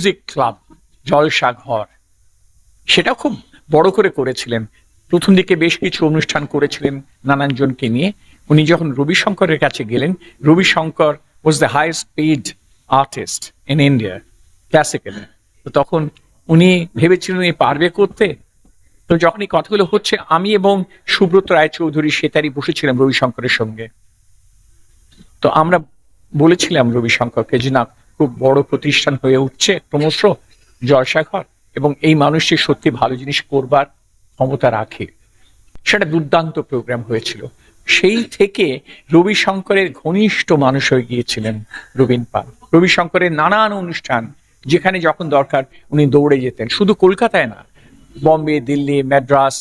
Music club জলসা ঘর সেটা খুব বড় করে করেছিলেন। প্রথম দিকে বেশ কিছু অনুষ্ঠান করেছিলেন নানান জনকে নিয়ে। উনি যখন রবিশঙ্করের কাছে গেলেন, Ravishankar was the highest paid artist in India classically তো তখন উনি ভেবেছিলেন উনি পারবে করতে? তো যখন এই কথাগুলো হচ্ছে, আমি এবং সুব্রত রায়চৌধুরী সেতারি বসেছিলাম রবিশঙ্করের সঙ্গে। তো আমরা বলেছিলাম রবিশঙ্করকে যে, না খুব বড় প্রতিষ্ঠান হয়ে উঠছে ক্রমশ জলসাঘর এবং এই মানুষটি সত্যি ভালো জিনিস করবার ক্ষমতা রাখে, সেটা দুর্দান্ত প্রোগ্রাম হয়েছিল। সেই থেকে রবিশঙ্করের ঘনিষ্ঠ মানুষ হয়ে গিয়েছিলেন রবীন পাল। রবিশঙ্করের নানান অনুষ্ঠান, যেখানে যখন দরকার উনি দৌড়ে যেতেন, শুধু কলকাতায় না, বম্বে, দিল্লি ম্যাড্রাস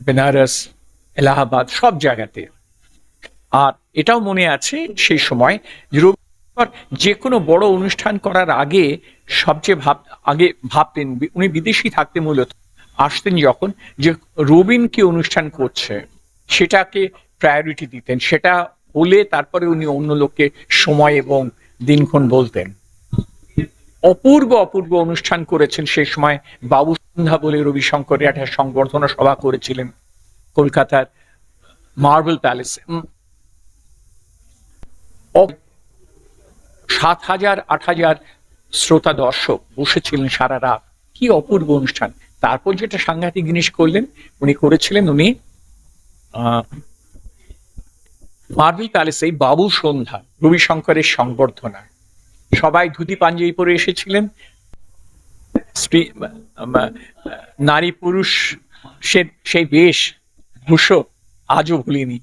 বেনারস, এলাহাবাদ, সব জায়গাতে। আর এটাও মনে আছে সেই সময় যে কোনো বড় অনুষ্ঠান করার আগে সবচেয়ে ভাব, আগে ভাবতেন, উনি বিদেশি থাকতেন মূলত আসতেন যখন যে রবিন কি অনুষ্ঠান করছে, সেটাকে প্রায়োরিটি দিতেন, সেটা হলে তারপরে উনি অন্য লোককে সময় এবং দিনক্ষণ বলতেন। অপূর্ব অপূর্ব অনুষ্ঠান করেছেন সেই সময় বাবু সন্ধ্যা বলে রবিশঙ্করের একটা সংবর্ধনা সভা করেছিলেন কলকাতার মার্বেল প্যালেসে। সাত হাজার আট হাজার শ্রোতা দর্শক বসেছিলেন সারা রাত। কি অপূর্ব অনুষ্ঠান। তারপর যেটা সাংঘাতিক জিনিস করলেন, উনি করেছিলেন উনি মার্বেল প্যালেসে বাবু সন্ধ্যা, রবিশঙ্করের সংবর্ধনা। সবাই ধুতি পাঞ্জাবি পরে এসেছিলেন। স্ত্রী নারী পুরুষ, সে, সেই বেশ ভূষো আজও ভুলিনি।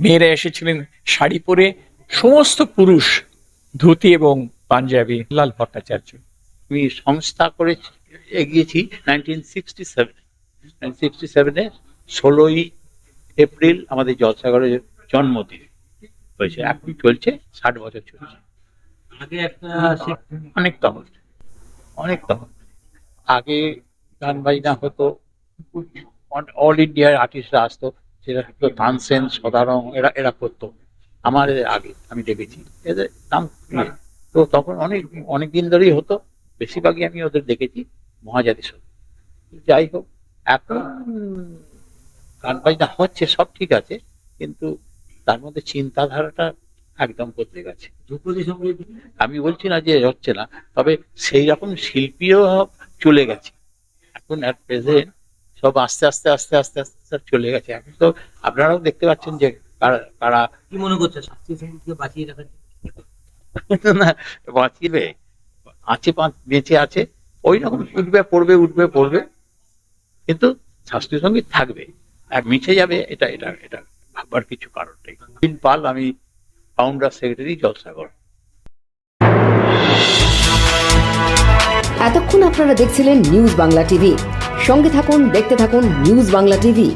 মেয়েরা এসেছিলেন শাড়ি পরে, সমস্ত পুরুষ ধুতি এবং পাঞ্জাবি লাল ভট্টাচার্য। আমি সংস্থা করে এগিয়েছি নাইনটিন সিক্সটি সেভেন সিক্সটি সেভেনে ষোলোই এপ্রিল আমাদের জলসাগরের জন্মদিন হয়েছে। এখন চলছে ষাট বছর চলছে। আগে একটা অনেক তখন অনেক তখন আগে গান বাজনা হতো অল ইন্ডিয়ার আর্টিস্টরা আসতো সেটা হতো তানসেন সদারং এরা এরা করতো। আমার আগে আমি দেখেছি। এদের নাম ইয়ে। তো তখন অনেক অনেক দিন ধরেই হতো বেশিরভাগই আমি ওদের দেখেছি মহাজাতি যাই হোক এখন গান বাজনা হচ্ছে সব ঠিক আছে কিন্তু তার মধ্যে চিন্তাধারাটা একদম বদলে গেছে। আমি বলছি না যে হচ্ছে না তবে সেই রকম শিল্পীও চলে গেছে। এখন অ্যাট প্রেজেন্ট সব আস্তে আস্তে আস্তে আস্তে আস্তে চলে গেছে। এখন তো আপনারাও দেখতে পাচ্ছেন যে কারা- কারা? কি মনে করছে? শাস্ত্রীয় সঙ্গীতকে বাঁচিয়ে রাখার না বাঁচিবে। আছে বেঁচে আছে। ওই রকম উঠবে পড়বে উঠবে পড়বে। কিন্তু শাস্ত্রীয় সংগীত থাকবে। এক মিশে যাবে এটা এটা এটা ভাববার কিছু কারণ নেই। তিন পাল আমি ফাউন্ডার সেক্রেটারি জলসাগর। এতক্ষণ আপনারা দেখছিলেন নিউজ বাংলা টিভি সঙ্গে থাকুন দেখতে থাকুন নিউজ বাংলা টিভি